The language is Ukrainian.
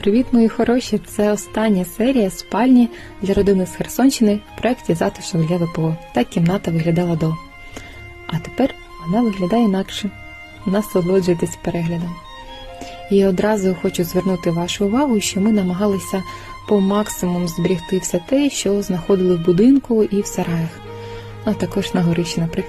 Привіт, мої хороші! Це остання серія спальні для родини з Херсонщини в проєкті Затишок для ВПО. Так кімната виглядала до. А тепер вона виглядає інакше. Насолоджуйтесь переглядом. І одразу хочу звернути вашу увагу, що ми намагалися по максимуму зберегти все те, що знаходили в будинку і в сараях. А також на горищі, наприклад,